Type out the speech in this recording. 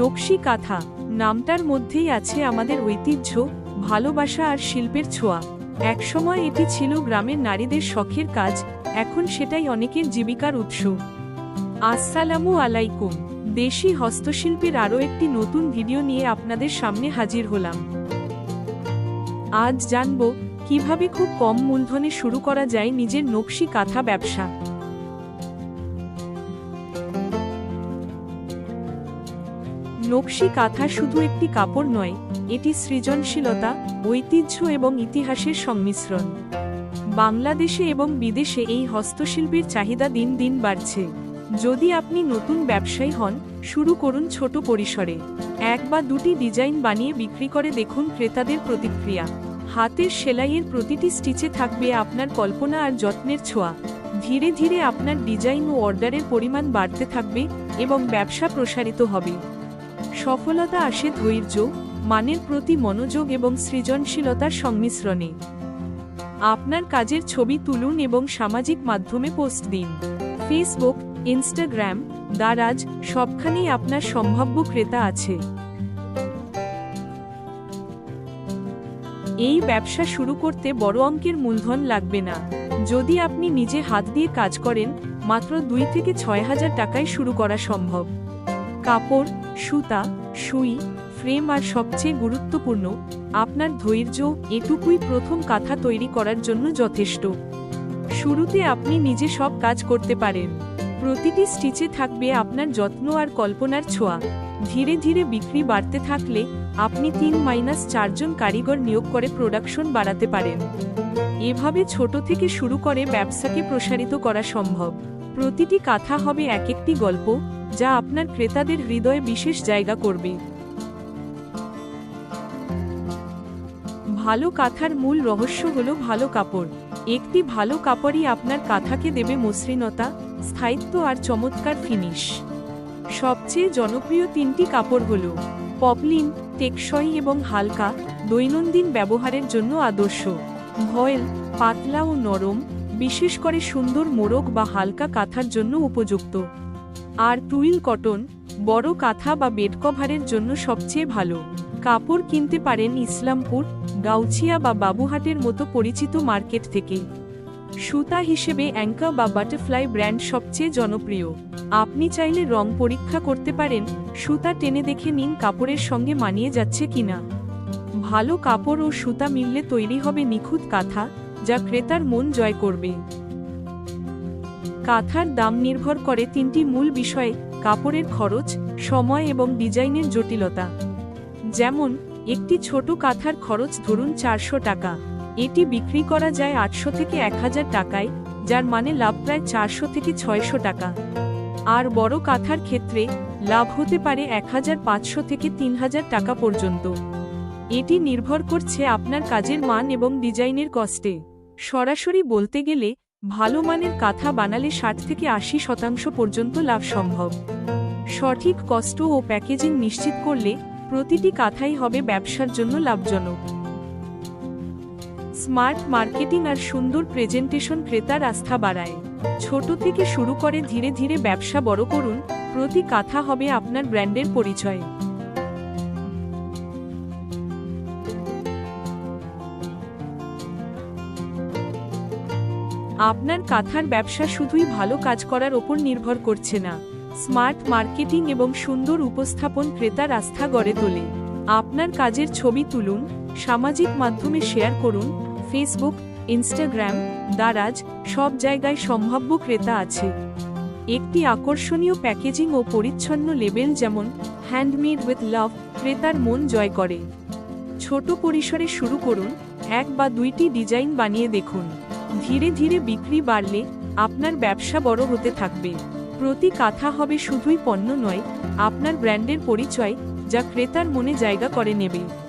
নকশি কাঁথা নামটার মধ্যেই আছে আমাদের ঐতিহ্য, ভালোবাসা আর শিল্পের ছোঁয়া। একসময় এটি ছিল গ্রামের নারীদের শখের কাজ, এখন সেটাই অনেকের জীবিকার উৎস। আসসালামু আলাইকুম। দেশি হস্তশিল্পের আরও একটি নতুন ভিডিও নিয়ে আপনাদের সামনে হাজির হলাম। আজ জানব কীভাবে খুব কম মূলধনে শুরু করা যায় নিজের নকশি কাঁথা ব্যবসা। নকশি কাঁথা শুধু একটি কাপড় নয়, এটি সৃজনশীলতা, ঐতিহ্য এবং ইতিহাসের সংমিশ্রণ বাংলাদেশে এবং বিদেশে এই হস্তশিল্পের চাহিদা দিন দিন বাড়ছে। যদি আপনি নতুন ব্যবসায়ী হন, শুরু করুন ছোট পরিসরে। এক বা দুটি ডিজাইন বানিয়ে বিক্রি করে দেখুন ক্রেতাদের প্রতিক্রিয়া। হাতের সেলাইয়ের প্রতিটি স্টিচে থাকবে আপনার কল্পনা আর যত্নের ছোঁয়া। ধীরে ধীরে আপনার ডিজাইন ও অর্ডারের পরিমাণ বাড়তে থাকবে এবং ব্যবসা প্রসারিত হবে। সফলতা আসে ধৈর্য, মানের প্রতি মনোযোগ এবং সৃজনশীলতার সংমিশ্রণে। আপনার কাজের ছবি তুলুন এবং সামাজিক মাধ্যমে পোস্ট দিন। ফেসবুক ইনস্টাগ্রাম দারাজ, সবখানেই আপনার সম্ভাব্য ক্রেতা আছে। এই ব্যবসা শুরু করতে বড় অঙ্কের মূলধন লাগবে না। যদি আপনি নিজে হাত দিয়ে কাজ করেন, মাত্র দুই থেকে ছয় হাজার টাকায় শুরু করা সম্ভব। কাপড়, সুতা, সুই, ফ্রেম আর সবচেয়ে গুরুত্বপূর্ণ, আপনার ধৈর্য, এটুকুই প্রথম কাঁথা তৈরি করার জন্য যথেষ্ট। শুরুতে আপনি নিজে সব কাজ করতে পারেন। প্রতিটি স্টিচে থাকবে আপনার যত্ন আর কল্পনার ছোঁয়া। ধীরে ধীরে বিক্রি বাড়তে থাকলে আপনি তিন মাইনাস চারজন কারিগর নিয়োগ করে প্রোডাকশন বাড়াতে পারেন। এভাবে ছোট থেকে শুরু করে ব্যবসাকে প্রসারিত করা সম্ভব। প্রতিটি কাঁথা হবে এক একটি গল্প যা আপনার ক্রেতাদের হৃদয়ে বিশেষ জায়গা করবে। ভালো কাঁথার মূল রহস্য হল ভালো কাপড়। একটি ভালো কাপড়ই আপনার কাঁথাকে দেবে মসৃণতা, স্থায়িত্ব আর চমৎকার ফিনিশ। সবচেয়ে জনপ্রিয় তিনটি কাপড় হল পপলিন, টেকসই এবং হালকা, দৈনন্দিন ব্যবহারের জন্য আদর্শ। ভয়েল, পাতলা ও নরম, বিশেষ করে সুন্দর মোরগ বা হালকা কাঁথার জন্য উপযুক্ত। আর টুইল কটন, বড় কাঁথা বা বেড কভারের জন্য সবচেয়ে ভালো। কাপড় কিনতে পারেন ইসলামপুর, গাউছিয়া বা বাবুহাটের মতো পরিচিত মার্কেট থেকে। সুতা হিসেবে অ্যাঙ্কা বা বাটারফ্লাই ব্র্যান্ড সবচেয়ে জনপ্রিয়। আপনি চাইলে রং পরীক্ষা করতে পারেন, সুতা টেনে দেখে নিন কাপড়ের সঙ্গে মানিয়ে যাচ্ছে কিনা। ভালো কাপড় ও সুতা মিললে তৈরি হবে নিখুঁত কাঁথা, যা ক্রেতার মন জয় করবে। কাঁথার দাম নির্ভর করে তিনটি মূল বিষয়ে, কাপড়ের খরচ, সময় এবং ডিজাইনের জটিলতা। যেমন, একটি ছোট কাঁথার খরচ ধরুন চারশো টাকা। এটি বিক্রি করা যায় আটশো থেকে এক হাজার টাকায়, যার মানে লাভ প্রায় চারশো থেকে ছয়শো টাকা। আর বড় কাঁথার ক্ষেত্রে, লাভ হতে পারে এক হাজার পাঁচশো থেকে তিন হাজার টাকা পর্যন্ত। এটি নির্ভর করছে আপনার কাজের মান এবং ডিজাইনের কষ্টে। সরাসরি বলতে গেলে ভালো মানের কাঁথা বানালে ষাট থেকে আশি শতাংশ পর্যন্ত লাভ সম্ভব। সঠিক কষ্ট ও প্যাকেজিং নিশ্চিত করলে প্রতিটি কাঁথাই হবে ব্যবসার জন্য লাভজনক। স্মার্ট মার্কেটিং আর সুন্দর প্রেজেন্টেশন ক্রেতার আস্থা বাড়ায়। ছোট থেকে শুরু করে ধীরে ধীরে ব্যবসা বড় করুন, প্রতি কাঁথা হবে আপনার ব্র্যান্ডের পরিচয়। আপনার কাঁথার ব্যবসা শুধুই ভালো কাজ করার ওপর নির্ভর করছে না। স্মার্ট মার্কেটিং এবং সুন্দর উপস্থাপন ক্রেতার আস্থা গড়ে তোলে। আপনার কাজের ছবি তুলুন, সামাজিক মাধ্যমে শেয়ার করুন, ফেসবুক, ইনস্টাগ্রাম, দারাজ, সব জায়গায় সম্ভাব্য ক্রেতা আছে। একটি আকর্ষণীয় প্যাকেজিং ও পরিচ্ছন্ন লেবেল যেমন, হ্যান্ডমেড উইথ লাভ ক্রেতার মন জয় করে। ছোট পরিসরে শুরু করুন, এক বা দুইটি ডিজাইন বানিয়ে দেখুন। ধীরে ধীরে বিক্রি বাড়লে আপনার ব্যবসা বড় হতে থাকবে। প্রতি কাঁথা হবে শুধুই পণ্য নয়, আপনার ব্র্যান্ডের পরিচয় যা ক্রেতার মনে জায়গা করে নেবে।